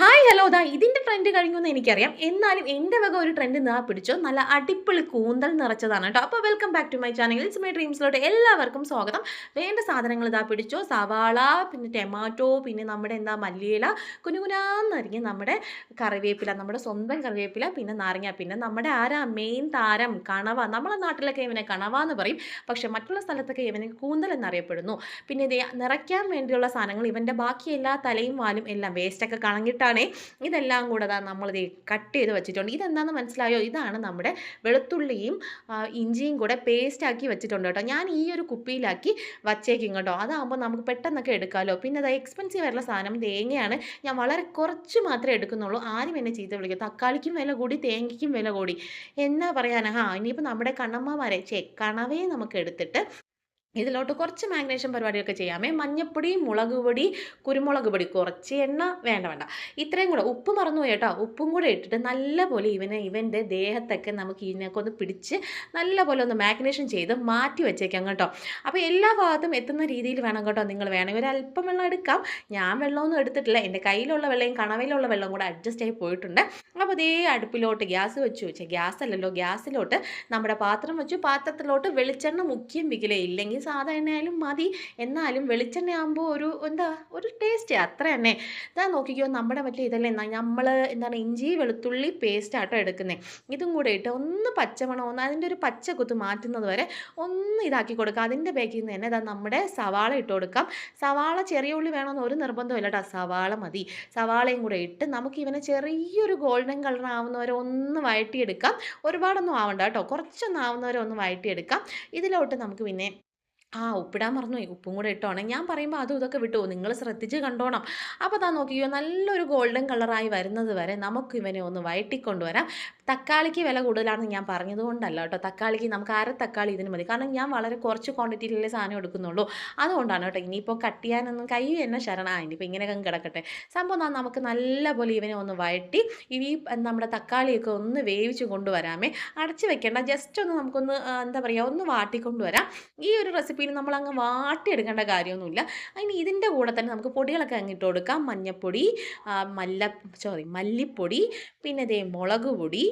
Hi hello ദാ. ഇതിന്റെ trend കഴിഞ്ഞു എന്ന് എനിക്കറിയാം. എന്നാലും എന്റെ വക ഒരു ട്രെൻഡ് നാ പിടിച്ചോ? നല്ല അടിപൊളി കൂന്തൽ നിറച്ചതാണ് കേട്ടോ. അപ്പോൾ welcome back to my channel it's my ഡ്രീംസിലോട്ട് എല്ലാവർക്കും സ്വാഗതം. വേണ്ട സാധനങ്ങൾ ഇതാ പിടിച്ചോ? സവാള പിന്നെ ടൊമാറ്റോ പിന്നെ നമ്മുടെ എന്താ മല്ലിയില കുനുകുനാന്നരിഞ്ഞ് നമ്മുടെ കറിവേപ്പില നമ്മുടെ സ്വന്തം കറിവേപ്പില പിന്നെ നാരങ്ങ പിന്നെ നമ്മുടെ ആരാ? മെയിൻ താരം കണവ. നമ്മളെ നാട്ടിലൊക്കെ ഇവനെ കണവ എന്ന് പറയും. പക്ഷെ മറ്റുള്ള സ്ഥലത്തൊക്കെ ഇവനെ കൂന്തൽ എന്നറിയപ്പെടുന്നു. പിന്നെ ഇത് നിറയ്ക്കാൻ വേണ്ടിയുള്ള സാധനങ്ങൾ ഇവന്റെ ബാക്കി എല്ലാ തലയും വാലും എല്ലാം വേസ്റ്റൊക്കെ കളഞ്ഞിട്ടാണ് ഇതെല്ലാം കൂടെ നമ്മൾ നമ്മളിത് കട്ട് ചെയ്ത് വെച്ചിട്ടുണ്ട്. ഇതെന്താണെന്ന് മനസ്സിലായോ? ഇതാണ് നമ്മുടെ വെളുത്തുള്ളിയും ഇഞ്ചിയും കൂടെ പേസ്റ്റാക്കി വെച്ചിട്ടുണ്ട് കേട്ടോ. ഞാൻ ഈ ഒരു കുപ്പിയിലാക്കി വച്ചേക്കും കേട്ടോ. അതാകുമ്പോൾ നമുക്ക് പെട്ടെന്നൊക്കെ എടുക്കാമല്ലോ പിന്നെ അത് എക്സ്പെൻസീവ് ആയിട്ടുള്ള സാധനം തേങ്ങയാണ്. ഞാൻ വളരെ കുറച്ച് മാത്രമേ എടുക്കുന്നുള്ളൂ. ആരും എന്നെ ചീത്ത വിളിക്കും. തക്കാളിക്കും വില കൂടി തേങ്ങയ്ക്കും വില കൂടി. എന്നാ പറയാനാ? ഹാ ഇനിയിപ്പോൾ നമ്മുടെ കണ്ണമ്മമാരെ ചേ കണവേ നമുക്ക് എടുത്തിട്ട് ഇതിലോട്ട് കുറച്ച് മാഗ്നേഷൻ പരിപാടിയൊക്കെ ചെയ്യാമേ. മഞ്ഞപ്പൊടി മുളക് പൊടി കുരുമുളക് പൊടി കുറച്ച് എണ്ണ വേണ്ട വേണ്ട. ഇത്രയും കൂടെ ഉപ്പ് മറന്നു കേട്ടോ. ഉപ്പും കൂടെ ഇട്ടിട്ട് നല്ലപോലെ ഇവനെ ഇവന്റെ ദേഹത്തൊക്കെ നമുക്ക് ഇതിനൊക്കെ ഒന്ന് പിടിച്ച് നല്ലപോലെ ഒന്ന് മാഗ്നേഷൻ ചെയ്ത് മാറ്റി വെച്ചേക്കാം കേട്ടോ. അപ്പോൾ എല്ലാ ഭാഗത്തും എത്തുന്ന രീതിയിൽ വേണം കേട്ടോ നിങ്ങൾ വേണമെങ്കിൽ. ഒരു അല്പം വെള്ളം എടുക്കാം. ഞാൻ വെള്ളമൊന്നും എടുത്തിട്ടില്ല. എന്റെ കയ്യിലുള്ള വെള്ളവും കണവയിലുള്ള വെള്ളം കൂടെ അഡ്ജസ്റ്റ് ആയി പോയിട്ടുണ്ട്. അപ്പോൾ അതേ അടുപ്പിലോട്ട് ഗ്യാസ് വെച്ച് വെച്ചാൽ ഗ്യാസ് അല്ലല്ലോ ഗ്യാസിലോട്ട് നമ്മുടെ പാത്രം വെച്ചു. പാത്രത്തിലോട്ട് വെളിച്ചെണ്ണ മുഖ്യം വിക്കിലേ ഇല്ലെങ്കിൽ സാധാ എണ്ണയായാലും മതി. എന്നാലും വെളിച്ചെണ്ണ ആകുമ്പോൾ ഒരു എന്താ ഒരു ടേസ്റ്റ് അത്ര തന്നെ. ഇതാ നോക്കിക്കോ നമ്മുടെ മറ്റേ ഇതല്ലേ നമ്മൾ എന്താണ് ഇഞ്ചി വെളുത്തുള്ളി പേസ്റ്റ് ആട്ടോ എടുക്കുന്നത് ഇതും കൂടെ ഇട്ട് ഒന്ന് പച്ചമണം ഒന്ന് അതിന്റെ ഒരു പച്ച കുത്ത് മാറ്റുന്നത് വരെ ഒന്ന് ഇതാക്കി കൊടുക്കുക അതിന്റെ ബേക്കിൽ നിന്ന് തന്നെ ഇതാ നമ്മുടെ സവാള ഇട്ട് കൊടുക്കാം. സവാള ചെറിയ ഉള്ളി വേണമെന്ന് ഒരു നിർബന്ധമില്ല കേട്ടോ സവാള മതി. സവാളയും കൂടെ ഇട്ട് നമുക്ക് ഇവനെ ചെറിയൊരു ഗോൾഡൻ കളർ ആവുന്നവരെ ഒന്ന് വഴറ്റിയെടുക്കാം. ഒരുപാടൊന്നും ആവണ്ട കേട്ടോ കുറച്ചൊന്നും ആവുന്നവരെ ഒന്ന് വഴറ്റിയെടുക്കാം. ഇതിലോട്ട് നമുക്ക് പിന്നെ ആ ഉപ്പിടാൻ മറന്നുപോയി. ഉപ്പും കൂടെ ഇട്ടോണേ ഞാൻ പറയുമ്പോൾ അതും ഇതൊക്കെ വിട്ടു നിങ്ങൾ ശ്രദ്ധിച്ച് കണ്ടോണം. അപ്പോൾ താ നോക്കിയോ നല്ലൊരു ഗോൾഡൻ കളറായി വരുന്നത് വരെ നമുക്ക് ഇവനെ ഒന്ന് വഴറ്റിക്കൊണ്ടുവരാം തക്കാളിക്ക് വില കൂടുതലാണെന്ന് ഞാൻ പറഞ്ഞത് കൊണ്ടല്ല കേട്ടോ. തക്കാളിക്ക് നമുക്ക് അര തക്കാളി ഇതിന് മതി. കാരണം ഞാൻ വളരെ കുറച്ച് ക്വാണ്ടിറ്റിയിലല്ലേ സാധനം എടുക്കുന്നുള്ളൂ. അതുകൊണ്ടാണ് കേട്ടോ ഇനിയിപ്പോൾ കട്ട് ചെയ്യാനൊന്നും കൈ എന്നെ ശരണ. ഇനിയിപ്പോൾ ഇങ്ങനെയൊക്കെ കിടക്കട്ടെ. സംഭവം നമുക്ക് നല്ലപോലെ ഇവനെ ഒന്ന് വഴറ്റി ഈ നമ്മുടെ തക്കാളിയൊക്കെ ഒന്ന് വേവിച്ച് കൊണ്ടുവരാമേ. അടച്ച് വെക്കേണ്ട. ജസ്റ്റ് ഒന്ന് നമുക്കൊന്ന് എന്താ പറയുക ഒന്ന് വാട്ടിക്കൊണ്ടുവരാം. ഈ ഒരു റെസിപ്പിയിൽ നമ്മൾ അങ്ങ് വാട്ടിയെടുക്കേണ്ട കാര്യമൊന്നുമില്ല. അതിന് ഇതിന്റെ കൂടെ തന്നെ നമുക്ക് പൊടികളൊക്കെ അങ്ങിട്ട് കൊടുക്കാം. മഞ്ഞൾപ്പൊടി മല്ല സോറി മല്ലിപ്പൊടി പിന്നെ ഇതേ മുളക് പൊടി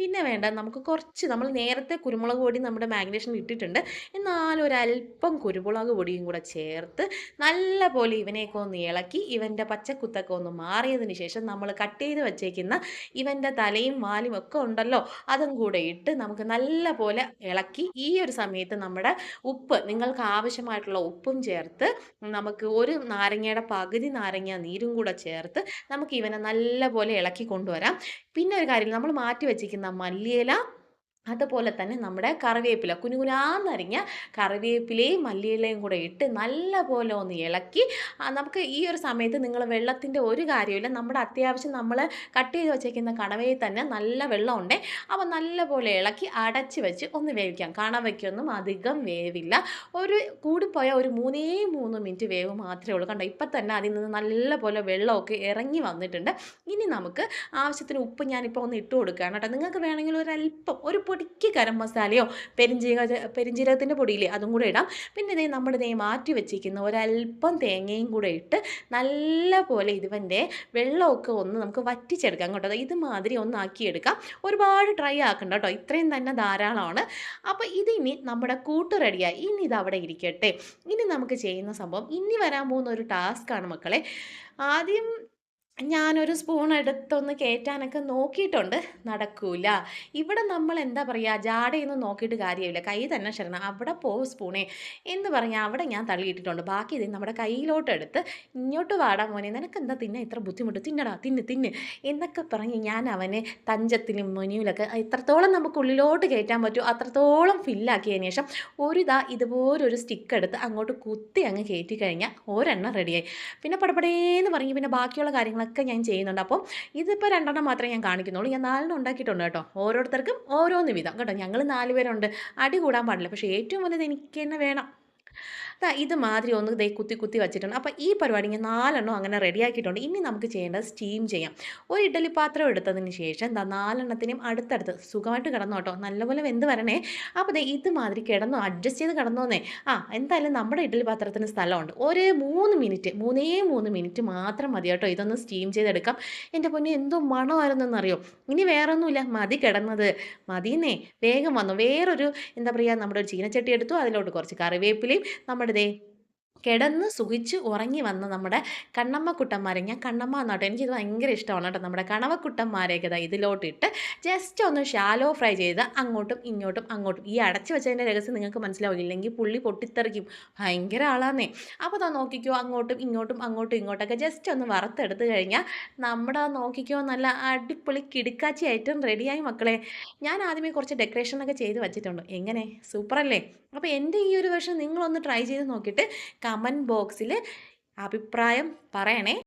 പിന്നെ വേണ്ട നമുക്ക് കുറച്ച് നമ്മൾ നേരത്തെ കുരുമുളക് പൊടി നമ്മുടെ മാഗ്നേഷനിൽ ഇട്ടിട്ടുണ്ട്. എന്നാലും ഒരല്പം കുരുമുളക് പൊടിയും കൂടെ ചേർത്ത് നല്ല പോലെ ഇവനെയൊക്കെ ഒന്ന് ഇളക്കി ഇവന്റെ പച്ചക്കുത്തൊക്കെ ഒന്ന് മാറിയതിന് ശേഷം നമ്മൾ കട്ട് ചെയ്ത് വച്ചേക്കുന്ന ഇവന്റെ തലയും വാലും ഒക്കെ ഉണ്ടല്ലോ അതും കൂടെ ഇട്ട് നമുക്ക് നല്ല പോലെ ഇളക്കി ഈ ഒരു സമയത്ത് നമ്മുടെ ഉപ്പ് നിങ്ങൾക്ക് ആവശ്യമായിട്ടുള്ള ഉപ്പും ചേർത്ത് നമുക്ക് ഒരു നാരങ്ങയുടെ പകുതി നാരങ്ങ നീരും കൂടെ ചേർത്ത് നമുക്ക് ഇവനെ നല്ല പോലെ ഇളക്കി കൊണ്ടുവരാം. പിന്നെ ഒരു കാര്യം നമ്മൾ മാറ്റി വെച്ചിരിക്കുന്ന മല്ലിയില അതുപോലെ തന്നെ നമ്മുടെ കറിവേപ്പില കുനുകുനാന്നരിഞ്ഞ കറിവേപ്പിലയും മല്ലിയിലയും കൂടെ ഇട്ട് നല്ല പോലെ ഒന്ന് ഇളക്കി. നമുക്ക് ഈ ഒരു സമയത്ത് നിങ്ങൾ വെള്ളത്തിന്റെ ഒരു കാര്യമില്ല നമ്മുടെ അത്യാവശ്യം നമ്മൾ കട്ട് ചെയ്ത് വെച്ചേക്കുന്ന കണവയിൽ തന്നെ നല്ല വെള്ളമുണ്ട് അപ്പോൾ നല്ല പോലെ ഇളക്കി അടച്ച് വെച്ച് ഒന്ന് വേവിക്കാം. കണവയ്ക്കൊന്നും അധികം വേവില്ല. ഒരു കൂടിപ്പോയാൽ ഒരു മൂന്നേ മൂന്ന് മിനിറ്റ് വേവ് മാത്രമേ ഉള്ളൂ. കണ്ടോ ഇപ്പം തന്നെ അതിൽ നിന്ന് നല്ല പോലെ വെള്ളമൊക്കെ ഇറങ്ങി വന്നിട്ടുണ്ട്. ഇനി നമുക്ക് ആവശ്യത്തിന് ഉപ്പ് ഞാനിപ്പോൾ ഒന്ന് ഇട്ട് കൊടുക്കുകയാണ് കേട്ടോ. നിങ്ങൾക്ക് വേണമെങ്കിൽ ഒരല്പം ഒരു പൊടിക്ക് ഗരം മസാലയോ പെരിഞ്ജീരക പെരിഞ്ജീരകത്തിന്റെ പൊടിയില്ലേ അതും കൂടെ ഇടാം. പിന്നെ ഇതേ നമ്മുടെ ഇതേ മാറ്റി വെച്ചിരിക്കുന്ന ഒരല്പം തേങ്ങയും കൂടെ ഇട്ട് നല്ല പോലെ ഇതിവന്റെ വെള്ളമൊക്കെ ഒന്ന് നമുക്ക് വറ്റിച്ചെടുക്കാം കേട്ടോ. ഇതുമാതിരി ഒന്നാക്കിയെടുക്കാം ഒരുപാട് ഡ്രൈ ആക്കണ്ട കേട്ടോ. ഇത്രയും തന്നെ ധാരാളമാണ്. അപ്പോൾ ഇതിനി നമ്മുടെ കൂട്ട് റെഡിയായി. ഇനി ഇത് അവിടെ ഇരിക്കട്ടെ. ഇനി നമുക്ക് ചെയ്യുന്ന സംഭവം ഇനി വരാൻ പോകുന്ന ഒരു ടാസ്ക്കാണ് മക്കളെ. ആദ്യം ഞാനൊരു സ്പൂൺ എടുത്തൊന്ന് കയറ്റാനൊക്കെ നോക്കിയിട്ടുണ്ട്. നടക്കൂല. ഇവിടെ നമ്മൾ എന്താ പറയുക ജാടയൊന്നും നോക്കിയിട്ട് കാര്യമില്ല. കൈ തന്നെ ശരണം അവിടെ പോകും സ്പൂണേ എന്ന് പറഞ്ഞാൽ അവിടെ ഞാൻ തള്ളിയിട്ടിട്ടുണ്ട്. ബാക്കി ഇത് നമ്മുടെ കയ്യിലോട്ട് എടുത്ത് ഇങ്ങോട്ട് വാടാ മോനെ. നിനക്ക് എന്താ തിന്നാൻ ഇത്ര ബുദ്ധിമുട്ട്? തിന്നടാ തിന്ന് തിന്ന്. എന്നൊക്കെ പറഞ്ഞ് ഞാൻ അവനെ തഞ്ചത്തിലും മുനിയിലൊക്കെ എത്രത്തോളം നമുക്ക് ഉള്ളിലോട്ട് കയറ്റാൻ പറ്റുമോ അത്രത്തോളം ഫില്ലാക്കിയതിന് ശേഷം ഒരു ഇതാ ഇതുപോലൊരു സ്റ്റിക്ക് എടുത്ത് അങ്ങോട്ട് കുത്തി അങ്ങ് കയറ്റി കഴിഞ്ഞാൽ ഒരെണ്ണം റെഡിയായി പിന്നെ പടപടേന്ന് പറഞ്ഞ് പിന്നെ ബാക്കിയുള്ള കാര്യങ്ങളൊക്കെ ഞാൻ ചെയ്യുന്നുണ്ട്. അപ്പോൾ ഇതിപ്പോൾ രണ്ടെണ്ണം മാത്രമേ ഞാൻ കാണിക്കുന്നുള്ളൂ. ഞാൻ നാലെണ്ണം ഉണ്ടാക്കിയിട്ടുണ്ട് കേട്ടോ. ഓരോരുത്തർക്കും ഓരോന്ന് വിധം. കേട്ടോ ഞങ്ങൾ നാല് പേരുണ്ട്. അടി കൂടാൻ പാടില്ല. പക്ഷേ ഏറ്റവും വലുത് എനിക്ക് തന്നെ വേണം. ഇത് മാതിരി ഒന്ന് ദേ കുത്തി കുത്തി വെച്ചിട്ടുണ്ട്. അപ്പോൾ ഈ പരിപാടി ഞാൻ നാലെണ്ണം അങ്ങനെ റെഡിയാക്കിയിട്ടുണ്ട് ഇനി നമുക്ക് ചെയ്യേണ്ടത് സ്റ്റീം ചെയ്യാം. ഒരു ഇഡ്ഡലി പാത്രം എടുത്തതിന് ശേഷം ദാ നാലെണ്ണത്തിനും അടുത്തടുത്ത് സുഖമായിട്ട് കിടന്നു കേട്ടോ നല്ലപോലെ വെന്ത് വരണേ. അപ്പോൾ ദേ ഇതുമാതിരി കിടന്നു അഡ്ജസ്റ്റ് ചെയ്ത് കിടന്നോന്നേ ആ എന്തായാലും നമ്മുടെ ഇഡ്ഡലി പാത്രത്തിന് സ്ഥലമുണ്ട്. ഒരു മൂന്ന് മിനിറ്റ് മൂന്നേ മൂന്ന് മിനിറ്റ് മാത്രം മതി കേട്ടോ. ഇതൊന്ന് സ്റ്റീം ചെയ്തെടുക്കാം. എന്റെ പൊന്നെ എന്തോ മണമായിരുന്നെന്നറിയോ? ഇനി വേറെ ഒന്നുമില്ല മതി കിടന്നത്. മതിയെന്നേ വേഗം വന്നു. വേറൊരു എന്താ പറയുക നമ്മുടെ ഒരു ചീനച്ചട്ടി എടുത്തു. അതിലോട്ട് കുറച്ച് കറിവേപ്പിലയും നമ്മുടെ ദേ കിടന്ന് സുഖിച്ച് ഉറങ്ങി വന്ന നമ്മുടെ കണ്ണമ്മ കുട്ടന്മാരെ ഞാൻ കണ്ണമ്മ എന്നാട്ടോ. എനിക്കിത് ഭയങ്കര ഇഷ്ടമാണ് കേട്ടോ നമ്മുടെ കണവക്കുട്ടന്മാരെയൊക്കെ ഇതാ ഇതിലോട്ടിട്ട് ജസ്റ്റ് ഒന്ന് ഷാലോ ഫ്രൈ ചെയ്ത് അങ്ങോട്ടും ഇങ്ങോട്ടും അങ്ങോട്ടും. ഈ അടച്ചു വെച്ചതിന്റെ രഹസ്യം നിങ്ങൾക്ക് മനസ്സിലാവില്ല ഇല്ലെങ്കിൽ പുള്ളി പൊട്ടിത്തെറിക്കും. ഭയങ്കര ആളാന്നേ. അപ്പോൾ താ നോക്കിക്കോ അങ്ങോട്ടും ഇങ്ങോട്ടും അങ്ങോട്ടും ഇങ്ങോട്ടൊക്കെ ജസ്റ്റ് ഒന്ന് വറുത്തെടുത്ത് കഴിഞ്ഞാൽ നമ്മുടെ നോക്കിക്കോ നല്ല അടിപൊളി കിടുക്കാച്ചി ഐറ്റം റെഡിയായി മക്കളെ. ഞാൻ ആദ്യമേ കുറച്ച് ഡെക്കറേഷനൊക്കെ ചെയ്ത് വെച്ചിട്ടുണ്ട്. എങ്ങനെ? സൂപ്പറല്ലേ? അപ്പോൾ എന്റെ ഈ ഒരു വേഷം നിങ്ങളൊന്ന് ട്രൈ ചെയ്ത് നോക്കിയിട്ട് കമന്റ് ബോക്സിൽ അഭിപ്രായം പറയണേ.